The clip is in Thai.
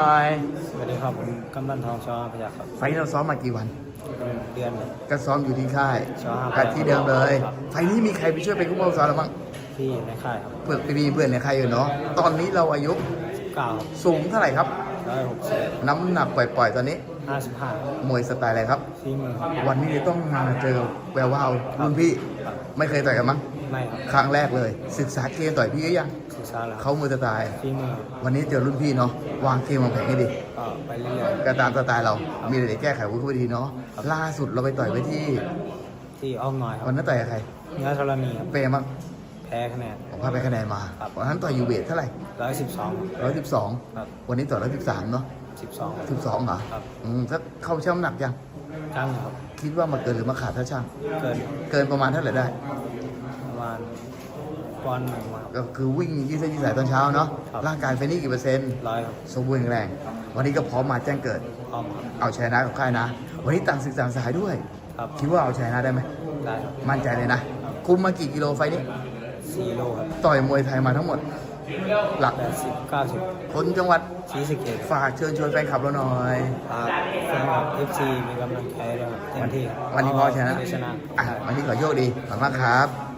ไปสวัสดีครับผมกำลังทองชอพยัคฆ์ครับ ไฟล์เราซ้อมมากี่วันเป็นเดือนเลย ก็ซ้อมอยู่ที่ค่ายซ้อมครับกับที่เดิมเลยไฟล์นี้มีใครไปช่วยเป็นผู้บังคับซ้อมหรือมั้งที่ในค่ายครับเพื่อนมีเพื่อนในค่ายอยู่เนาะ ตอนนี้เราอายุเก้าสูงเท่าไหร่ครับ ร้อยหกสิบน้ำหนักปล่อยๆ ตอนนี้ ห้าสิบห้ามวยสไตล์อะไรครับ สี่หมื่นครับวันนี้ต้องมาเจอแวววาวรุ่นพี่ครับไม่เคยต่อยกันมั้งไม่ครับครั้งแรกเลย ศึกษาเกมต่อยพี่ก็ยังศึกษาแล้วเขามือสไตล์สี่หมื่นวันนี้เจอรุ่นพี่เนาะวางเกมวางแผนให้ดีก็ไปเรื่อยก็ตามสไตล์เรา มีอะไรแก้ไขวุฒิทีเนาะล่าสุดเราไปต่อยไปที่ๆที่อ้อมน้อยครัวับนนั้นต่อยกับใครเนื้อธรณีครับเปย์มั้งแพ้คะแนน ผมพาไปคะแนนมาครับ วันนั้นต่อยยูเวทเท่าไหร่ร้อยสิบสอง ร้อยสิบสองครับ วันนี้ต่อยร้อยสิบสามเนาะ สิบสองสิบสองเหรอครับอืมถ้าเข้าช่างน้ำหนักยังครั้งครับ คิดว่ามาเกินหรือมาขาดถ้าช่าง เกินเกินประมาณเท่าไหร่ได้ ประมาณปอนด์หนึ่งมาครับก็คือวิ่งยืดเส้นยืดสายตอนเช้าเนาะครับร่างกายเฟรนนี่กี่เปอร์เซ็นต์ร้อยครับสมบูรณ์แข็งแรง วันนี้ก็พร้อมมาแจ้งเกิดอ้อมครับเอาชยนะกับค่ายนะ วันนี้ต่างศึกษาสายด้วยครับคิดว่าเอาชยนะได้ไหมได้ครับมั่นใจเลยนะ คุมมากี่กิโลไฟล์นี้สี่โลครับต่อยมวยไทยมาทั้งหมด หลักแปดสิบเก้าสิบคนจังหวัดสี่สิบเอ็ดฝากเชิญชวนแฟนคลับเราหน่อยฝากแฟนคลับเอฟซีมีกำลังใจด้วยครับเต็มที่วันนี้พอชนะได้ชนะอะวันนี้ขอโชคดีขอบคุณมากครับ